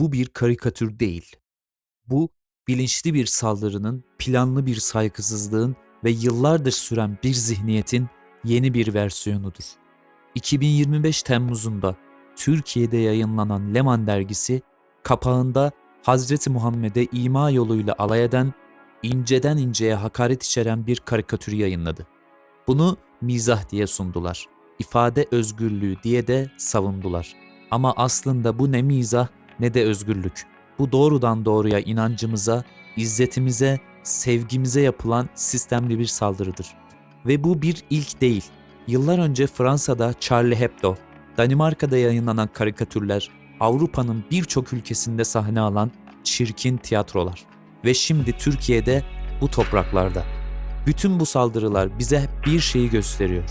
bu bir karikatür değil. Bu bilinçli bir saldırının, planlı bir saygısızlığın ve yıllardır süren bir zihniyetin yeni bir versiyonudur. 2025 Temmuz'unda Türkiye'de yayınlanan Leman dergisi kapağında Hazreti Muhammed'e ima yoluyla alay eden, inceden inceye hakaret içeren bir karikatür yayınladı. Bunu mizah diye sundular. ifade özgürlüğü diye de savundular. Ama aslında bu ne mizah ne de özgürlük. Bu doğrudan doğruya inancımıza, izzetimize, sevgimize yapılan sistemli bir saldırıdır. Ve bu bir ilk değil. Yıllar önce Fransa'da Charlie Hebdo, Danimarka'da yayınlanan karikatürler, Avrupa'nın birçok ülkesinde sahne alan çirkin tiyatrolar. Ve şimdi Türkiye'de bu topraklarda. Bütün bu saldırılar bize bir şeyi gösteriyor.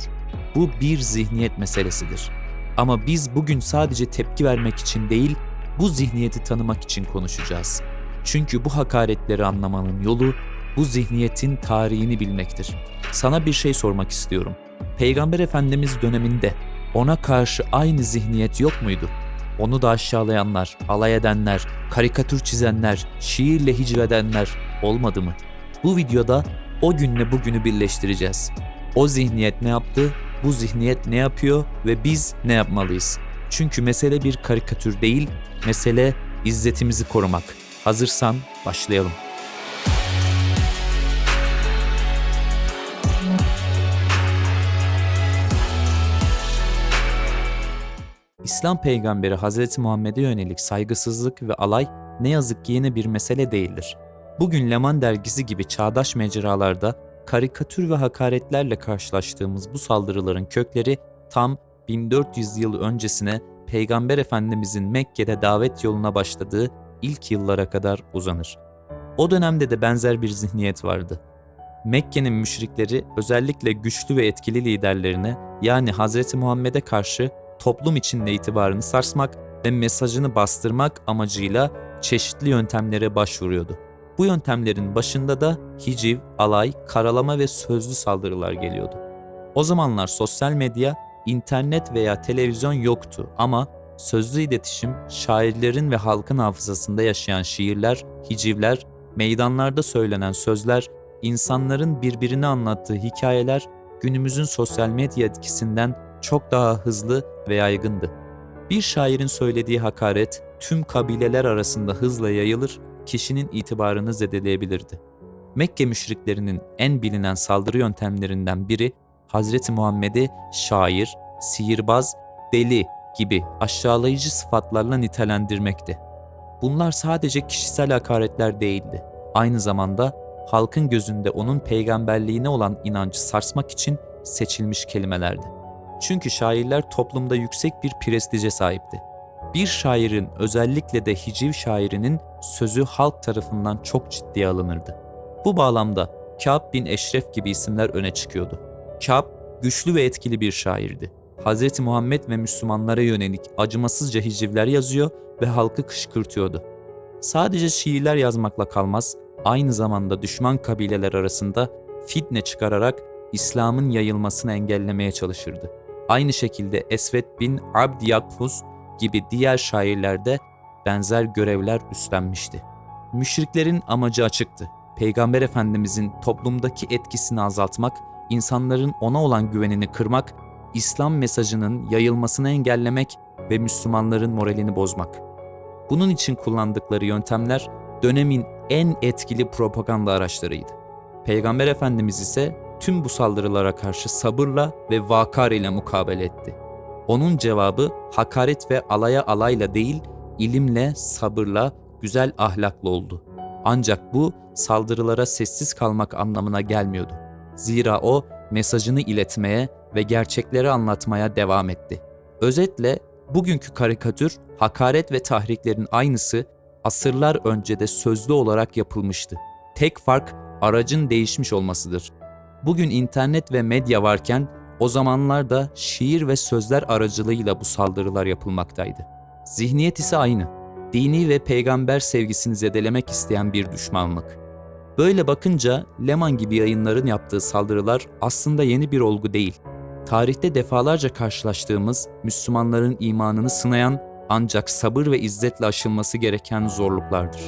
Bu bir zihniyet meselesidir. Ama biz bugün sadece tepki vermek için değil, bu zihniyeti tanımak için konuşacağız. Çünkü bu hakaretleri anlamanın yolu bu zihniyetin tarihini bilmektir. Sana bir şey sormak istiyorum. Peygamber Efendimiz döneminde ona karşı aynı zihniyet yok muydu? Onu da aşağılayanlar, alay edenler, karikatür çizenler, şiirle hicvedenler olmadı mı? Bu videoda o günle bugünü birleştireceğiz. O zihniyet ne yaptı, bu zihniyet ne yapıyor ve biz ne yapmalıyız? Çünkü mesele bir karikatür değil, mesele izzetimizi korumak. Hazırsan başlayalım. İslam peygamberi Hz. Muhammed'e yönelik saygısızlık ve alay ne yazık ki yeni bir mesele değildir. Bugün Leman dergisi gibi çağdaş mecralarda karikatür ve hakaretlerle karşılaştığımız bu saldırıların kökleri tam 1400 yıl öncesine Peygamber Efendimizin Mekke'de davet yoluna başladığı ilk yıllara kadar uzanır. O dönemde de benzer bir zihniyet vardı. Mekke'nin müşrikleri özellikle güçlü ve etkili liderlerine yani Hz. Muhammed'e karşı toplum içinde itibarını sarsmak ve mesajını bastırmak amacıyla çeşitli yöntemlere başvuruyordu. Bu yöntemlerin başında da hiciv, alay, karalama ve sözlü saldırılar geliyordu. O zamanlar sosyal medya, internet veya televizyon yoktu ama sözlü iletişim, şairlerin ve halkın hafızasında yaşayan şiirler, hicivler, meydanlarda söylenen sözler, insanların birbirini anlattığı hikayeler günümüzün sosyal medya etkisinden çok daha hızlı ve yaygındı. Bir şairin söylediği hakaret tüm kabileler arasında hızla yayılır, kişinin itibarını zedeleyebilirdi. Mekke müşriklerinin en bilinen saldırı yöntemlerinden biri Hazreti Muhammed'i şair, sihirbaz, deli gibi aşağılayıcı sıfatlarla nitelendirmekti. Bunlar sadece kişisel hakaretler değildi. Aynı zamanda halkın gözünde onun peygamberliğine olan inancı sarsmak için seçilmiş kelimelerdi. Çünkü şairler toplumda yüksek bir prestije sahipti. Bir şairin özellikle de hiciv şairinin sözü halk tarafından çok ciddiye alınırdı. Bu bağlamda Kâb bin Eşref gibi isimler öne çıkıyordu. Kâb güçlü ve etkili bir şairdi. Hz. Muhammed ve Müslümanlara yönelik acımasızca hicivler yazıyor ve halkı kışkırtıyordu. Sadece şiirler yazmakla kalmaz, aynı zamanda düşman kabileler arasında fitne çıkararak İslam'ın yayılmasını engellemeye çalışırdı. Aynı şekilde Esvet bin Abd Yakfuz gibi diğer şairler de benzer görevler üstlenmişti. Müşriklerin amacı açıktı. Peygamber Efendimizin toplumdaki etkisini azaltmak, insanların ona olan güvenini kırmak, İslam mesajının yayılmasını engellemek ve Müslümanların moralini bozmak. Bunun için kullandıkları yöntemler dönemin en etkili propaganda araçlarıydı. Peygamber Efendimiz ise tüm bu saldırılara karşı sabırla ve vakar ile mukabele etti. Onun cevabı hakaret ve alaya alayla değil, ilimle, sabırla, güzel ahlakla oldu. Ancak bu saldırılara sessiz kalmak anlamına gelmiyordu. Zira o mesajını iletmeye ve gerçekleri anlatmaya devam etti. Özetle bugünkü karikatür hakaret ve tahriklerin aynısı asırlar önce de sözlü olarak yapılmıştı. Tek fark aracın değişmiş olmasıdır. Bugün internet ve medya varken o zamanlarda şiir ve sözler aracılığıyla bu saldırılar yapılmaktaydı. Zihniyet ise aynı. Dini ve peygamber sevgisini zedelemek isteyen bir düşmanlık. Böyle bakınca Leman gibi yayınların yaptığı saldırılar aslında yeni bir olgu değil. Tarihte defalarca karşılaştığımız Müslümanların imanını sınayan Ancak sabır ve izzetle aşılması gereken zorluklardır.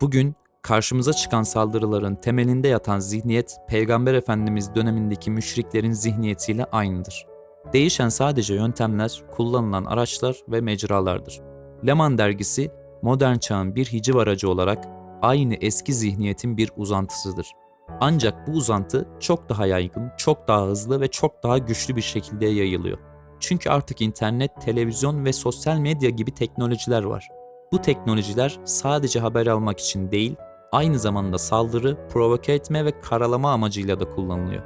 Bugün karşımıza çıkan saldırıların temelinde yatan zihniyet Peygamber Efendimiz dönemindeki müşriklerin zihniyetiyle aynıdır. Değişen sadece yöntemler, kullanılan araçlar ve mecralardır. Leman dergisi modern çağın bir hiciv aracı olarak aynı eski zihniyetin bir uzantısıdır. Ancak bu uzantı çok daha yaygın, çok daha hızlı ve çok daha güçlü bir şekilde yayılıyor. Çünkü artık internet, televizyon ve sosyal medya gibi teknolojiler var. Bu teknolojiler sadece haber almak için değil, aynı zamanda saldırı, provoke etme ve karalama amacıyla da kullanılıyor.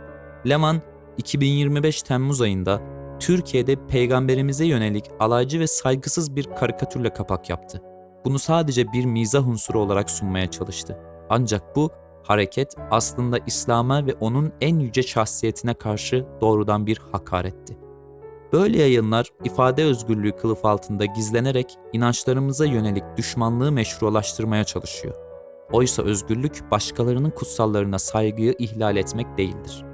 Leman, 2025 Temmuz ayında Türkiye'de peygamberimize yönelik alaycı ve saygısız bir karikatürle kapak yaptı. Bunu sadece bir mizah unsuru olarak sunmaya çalıştı. Ancak bu hareket aslında İslam'a ve onun en yüce şahsiyetine karşı doğrudan bir hakaretti. Böyle yayınlar ifade özgürlüğü kılıf altında gizlenerek inançlarımıza yönelik düşmanlığı meşrulaştırmaya çalışıyor. Oysa özgürlük başkalarının kutsallarına saygıyı ihlal etmek değildir.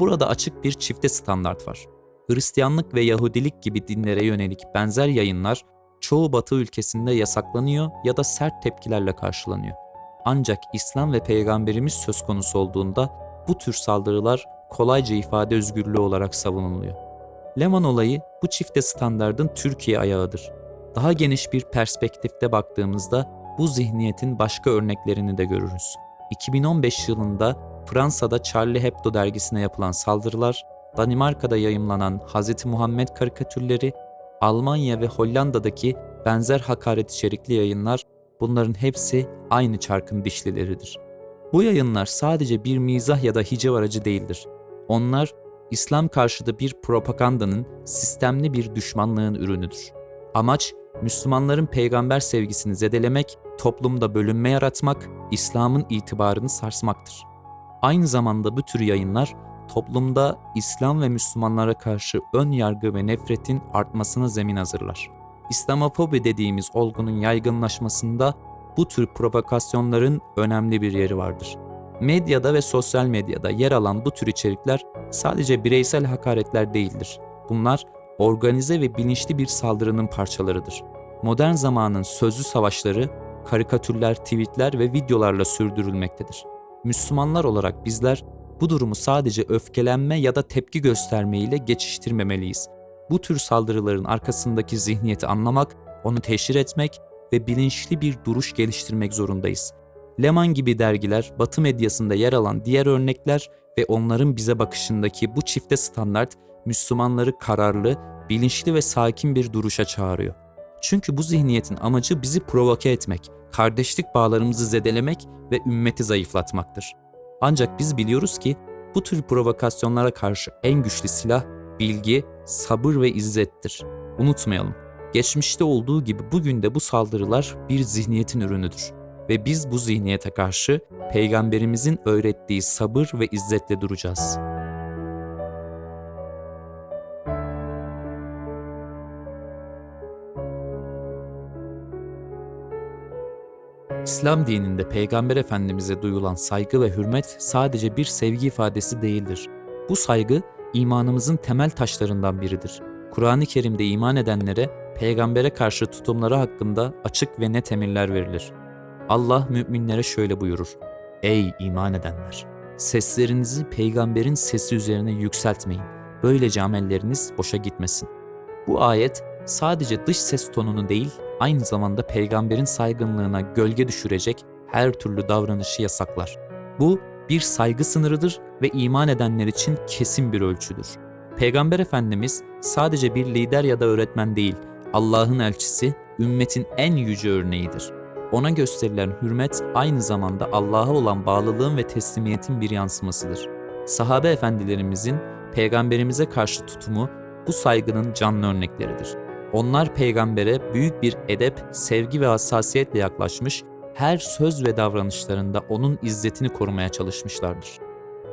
Burada açık bir çifte standart var. Hristiyanlık ve Yahudilik gibi dinlere yönelik benzer yayınlar çoğu Batı ülkesinde yasaklanıyor ya da sert tepkilerle karşılanıyor. Ancak İslam ve Peygamberimiz söz konusu olduğunda bu tür saldırılar kolayca ifade özgürlüğü olarak savunuluyor. Leman olayı bu çifte standardın Türkiye ayağıdır. Daha geniş bir perspektifte baktığımızda bu zihniyetin başka örneklerini de görürüz. 2015 yılında Fransa'da Charlie Hebdo dergisine yapılan saldırılar, Danimarka'da yayımlanan Hz. Muhammed karikatürleri, Almanya ve Hollanda'daki benzer hakaret içerikli yayınlar bunların hepsi aynı çarkın dişlileridir. Bu yayınlar sadece bir mizah ya da hicev aracı değildir. Onlar İslam karşıtı bir propagandanın sistemli bir düşmanlığın ürünüdür. Amaç Müslümanların peygamber sevgisini zedelemek, toplumda bölünme yaratmak, İslam'ın itibarını sarsmaktır. Aynı zamanda bu tür yayınlar toplumda İslam ve Müslümanlara karşı ön yargı ve nefretin artmasına zemin hazırlar. İslamofobi dediğimiz olgunun yaygınlaşmasında bu tür provokasyonların önemli bir yeri vardır. Medyada ve sosyal medyada yer alan bu tür içerikler sadece bireysel hakaretler değildir. Bunlar organize ve bilinçli bir saldırının parçalarıdır. Modern zamanın sözlü savaşları, karikatürler, tweetler ve videolarla sürdürülmektedir. Müslümanlar olarak bizler bu durumu sadece öfkelenme ya da tepki gösterme ile geçiştirmemeliyiz. Bu tür saldırıların arkasındaki zihniyeti anlamak, onu teşhir etmek ve bilinçli bir duruş geliştirmek zorundayız. Leman gibi dergiler, Batı medyasında yer alan diğer örnekler ve onların bize bakışındaki bu çifte standart Müslümanları kararlı, bilinçli ve sakin bir duruşa çağırıyor. Çünkü bu zihniyetin amacı bizi provoke etmek, kardeşlik bağlarımızı zedelemek ve ümmeti zayıflatmaktır. Ancak biz biliyoruz ki bu tür provokasyonlara karşı en güçlü silah bilgi, sabır ve izzettir. Unutmayalım. Geçmişte olduğu gibi bugün de bu saldırılar bir zihniyetin ürünüdür ve biz bu zihniyete karşı peygamberimizin öğrettiği sabır ve izzetle duracağız. İslam dininde Peygamber Efendimiz'e duyulan saygı ve hürmet sadece bir sevgi ifadesi değildir. Bu saygı imanımızın temel taşlarından biridir. Kur'an-ı Kerim'de iman edenlere peygambere karşı tutumları hakkında açık ve net emirler verilir. Allah müminlere şöyle buyurur. Ey iman edenler! Seslerinizi peygamberin sesi üzerine yükseltmeyin. Böylece amelleriniz boşa gitmesin. Bu ayet sadece dış ses tonunu değil, aynı zamanda peygamberin saygınlığına gölge düşürecek her türlü davranışı yasaklar. Bu bir saygı sınırıdır ve iman edenler için kesin bir ölçüdür. Peygamber Efendimiz sadece bir lider ya da öğretmen değil, Allah'ın elçisi, ümmetin en yüce örneğidir. Ona gösterilen hürmet aynı zamanda Allah'a olan bağlılığın ve teslimiyetin bir yansımasıdır. Sahabe efendilerimizin peygamberimize karşı tutumu bu saygının canlı örnekleridir. Onlar peygambere büyük bir edep, sevgi ve hassasiyetle yaklaşmış, her söz ve davranışlarında onun izzetini korumaya çalışmışlardır.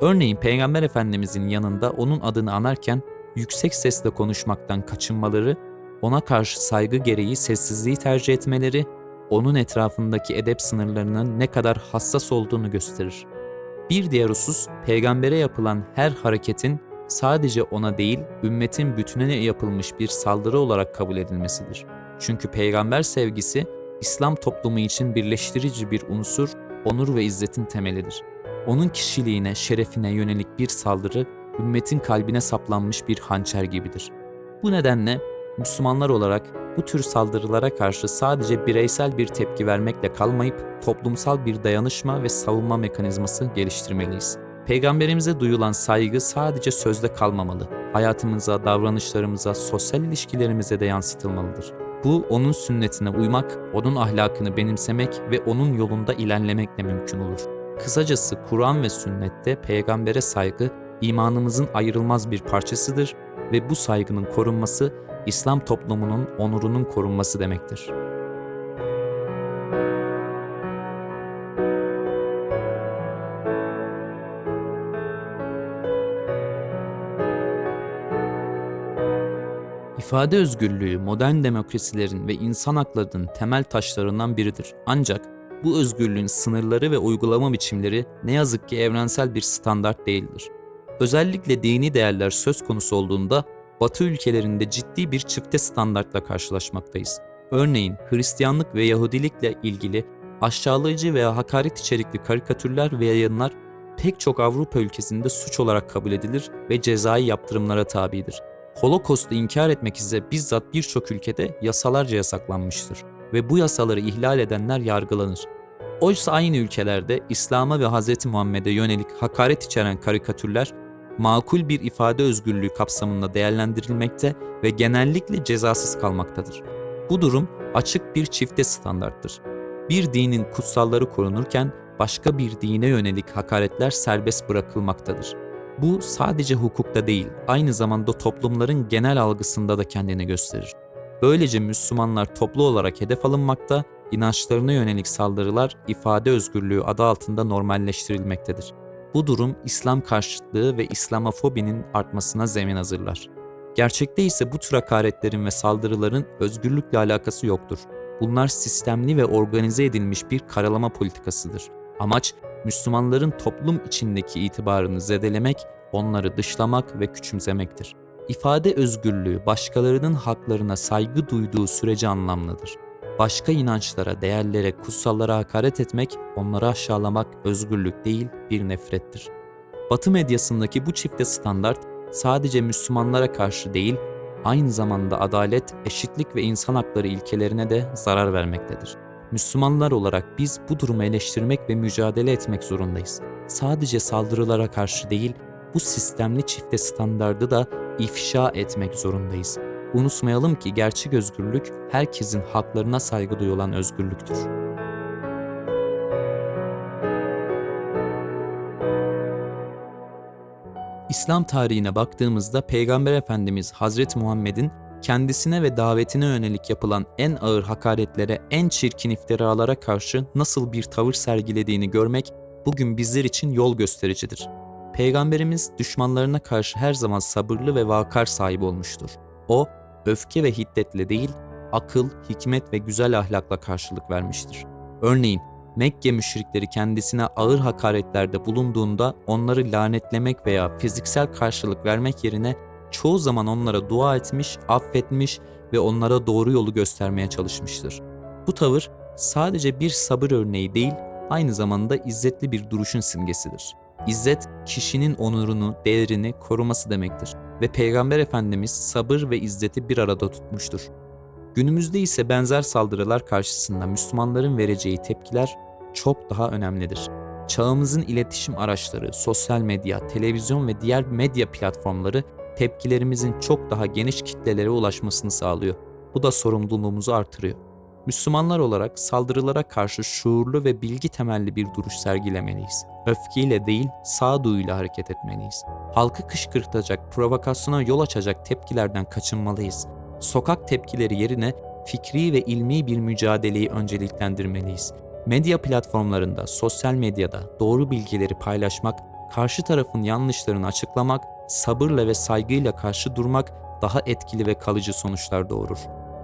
Örneğin Peygamber Efendimizin yanında onun adını anarken yüksek sesle konuşmaktan kaçınmaları, ona karşı saygı gereği sessizliği tercih etmeleri, onun etrafındaki edep sınırlarının ne kadar hassas olduğunu gösterir. Bir diğer husus, peygambere yapılan her hareketin sadece ona değil, ümmetin bütününe yapılmış bir saldırı olarak kabul edilmesidir. Çünkü peygamber sevgisi, İslam toplumu için birleştirici bir unsur, onur ve izzetin temelidir. Onun kişiliğine, şerefine yönelik bir saldırı, ümmetin kalbine saplanmış bir hançer gibidir. Bu nedenle Müslümanlar olarak bu tür saldırılara karşı sadece bireysel bir tepki vermekle kalmayıp toplumsal bir dayanışma ve savunma mekanizması geliştirmeliyiz. Peygamberimize duyulan saygı sadece sözde kalmamalı. Hayatımıza, davranışlarımıza, sosyal ilişkilerimize de yansıtılmalıdır. Bu onun sünnetine uymak, onun ahlakını benimsemek ve onun yolunda ilerlemekle mümkün olur. Kısacası Kur'an ve sünnette peygambere saygı imanımızın ayrılmaz bir parçasıdır ve bu saygının korunması İslam toplumunun onurunun korunması demektir. İfade özgürlüğü modern demokrasilerin ve insan haklarının temel taşlarından biridir. Ancak bu özgürlüğün sınırları ve uygulama biçimleri ne yazık ki evrensel bir standart değildir. Özellikle dini değerler söz konusu olduğunda Batı ülkelerinde ciddi bir çifte standartla karşılaşmaktayız. Örneğin Hristiyanlık ve Yahudilikle ilgili aşağılayıcı veya hakaret içerikli karikatürler ve yayınlar pek çok Avrupa ülkesinde suç olarak kabul edilir ve cezai yaptırımlara tabidir. Holocaust'u inkar etmek ise bizzat birçok ülkede yasalarca yasaklanmıştır ve bu yasaları ihlal edenler yargılanır. Oysa aynı ülkelerde İslam'a ve Hz. Muhammed'e yönelik hakaret içeren karikatürler makul bir ifade özgürlüğü kapsamında değerlendirilmekte ve genellikle cezasız kalmaktadır. Bu durum açık bir çifte standarttır. Bir dinin kutsalları korunurken başka bir dine yönelik hakaretler serbest bırakılmaktadır. Bu sadece hukukta değil, aynı zamanda toplumların genel algısında da kendini gösterir. Böylece Müslümanlar toplu olarak hedef alınmakta, inançlarına yönelik saldırılar ifade özgürlüğü adı altında normalleştirilmektedir. Bu durum İslam karşıtlığı ve İslamofobinin artmasına zemin hazırlar. Gerçekte ise bu tür hakaretlerin ve saldırıların özgürlükle alakası yoktur. Bunlar sistemli ve organize edilmiş bir karalama politikasıdır. Amaç Müslümanların toplum içindeki itibarını zedelemek, onları dışlamak ve küçümsemektir. İfade özgürlüğü başkalarının haklarına saygı duyduğu sürece anlamlıdır. Başka inançlara, değerlere, kutsallara hakaret etmek, onları aşağılamak özgürlük değil bir nefrettir. Batı medyasındaki bu çifte standart sadece Müslümanlara karşı değil, aynı zamanda adalet, eşitlik ve insan hakları ilkelerine de zarar vermektedir. Müslümanlar olarak biz bu durumu eleştirmek ve mücadele etmek zorundayız. Sadece saldırılara karşı değil, bu sistemli çifte standardı da ifşa etmek zorundayız. Unutmayalım ki gerçek özgürlük herkesin haklarına saygı duyulan özgürlüktür. İslam tarihine baktığımızda Peygamber Efendimiz Hazreti Muhammed'in kendisine ve davetine yönelik yapılan en ağır hakaretlere, en çirkin iftiralara karşı nasıl bir tavır sergilediğini görmek bugün bizler için yol göstericidir. Peygamberimiz düşmanlarına karşı her zaman sabırlı ve vakar sahibi olmuştur. O, öfke ve hiddetle değil, akıl, hikmet ve güzel ahlakla karşılık vermiştir. Örneğin Mekke müşrikleri kendisine ağır hakaretlerde bulunduğunda onları lanetlemek veya fiziksel karşılık vermek yerine çoğu zaman onlara dua etmiş, affetmiş ve onlara doğru yolu göstermeye çalışmıştır. Bu tavır sadece bir sabır örneği değil, aynı zamanda izzetli bir duruşun simgesidir. İzzet, kişinin onurunu, değerini koruması demektir ve Peygamber Efendimiz sabır ve izzeti bir arada tutmuştur. Günümüzde ise benzer saldırılar karşısında Müslümanların vereceği tepkiler çok daha önemlidir. Çağımızın iletişim araçları, sosyal medya, televizyon ve diğer medya platformları tepkilerimizin çok daha geniş kitlelere ulaşmasını sağlıyor. Bu da sorumluluğumuzu artırıyor. Müslümanlar olarak saldırılara karşı şuurlu ve bilgi temelli bir duruş sergilemeliyiz. Öfkeyle değil, sağduyuyla hareket etmeliyiz. Halkı kışkırtacak, provokasyona yol açacak tepkilerden kaçınmalıyız. Sokak tepkileri yerine fikri ve ilmi bir mücadeleyi önceliklendirmeliyiz. Medya platformlarında, sosyal medyada doğru bilgileri paylaşmak, karşı tarafın yanlışlarını açıklamak, sabırla ve saygıyla karşı durmak daha etkili ve kalıcı sonuçlar doğurur.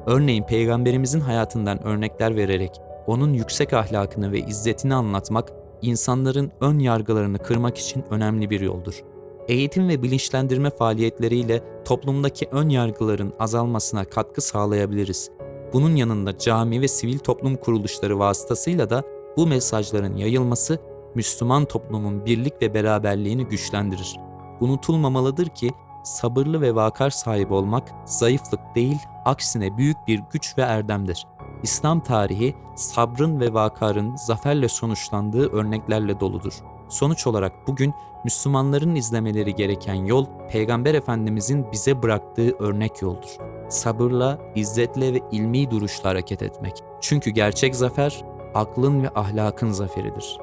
Örneğin peygamberimizin hayatından örnekler vererek Onun yüksek ahlakını ve izzetini anlatmak, insanların ön yargılarını kırmak için önemli bir yoldur. Eğitim ve bilinçlendirme faaliyetleriyle toplumdaki ön yargıların azalmasına katkı sağlayabiliriz. Bunun yanında cami ve sivil toplum kuruluşları vasıtasıyla da bu mesajların yayılması Müslüman toplumun birlik ve beraberliğini güçlendirir. Unutulmamalıdır ki sabırlı ve vakar sahibi olmak zayıflık değil, aksine büyük bir güç ve erdemdir. İslam tarihi sabrın ve vakarın zaferle sonuçlandığı örneklerle doludur. Sonuç olarak bugün Müslümanların izlemeleri gereken yol Peygamber Efendimizin bize bıraktığı örnek yoldur. Sabırla, izzetle ve ilmi duruşla hareket etmek. Çünkü gerçek zafer aklın ve ahlakın zaferidir.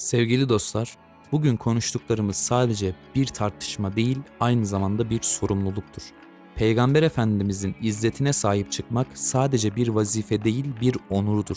Sevgili dostlar, bugün konuştuklarımız sadece bir tartışma değil, aynı zamanda bir sorumluluktur. Peygamber Efendimizin izzetine sahip çıkmak sadece bir vazife değil, bir onurdur.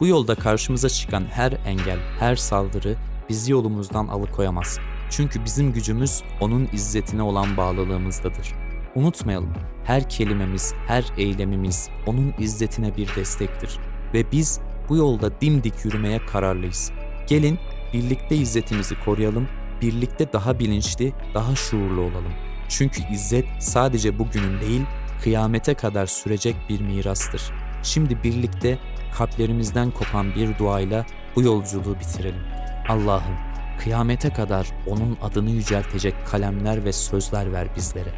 Bu yolda karşımıza çıkan her engel, her saldırı bizi yolumuzdan alıkoyamaz. Çünkü bizim gücümüz onun izzetine olan bağlılığımızdadır. Unutmayalım, her kelimemiz, her eylemimiz onun izzetine bir destektir. Ve biz bu yolda dimdik yürümeye kararlıyız. Gelin birlikte izzetimizi koruyalım, birlikte daha bilinçli, daha şuurlu olalım. Çünkü izzet sadece bugünün değil, kıyamete kadar sürecek bir mirastır. Şimdi birlikte kalplerimizden kopan bir duayla bu yolculuğu bitirelim. Allah'ım kıyamete kadar onun adını yüceltecek kalemler ve sözler ver bizlere.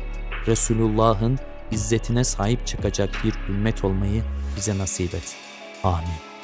Resulullah'ın izzetine sahip çıkacak bir ümmet olmayı bize nasip et. Amin.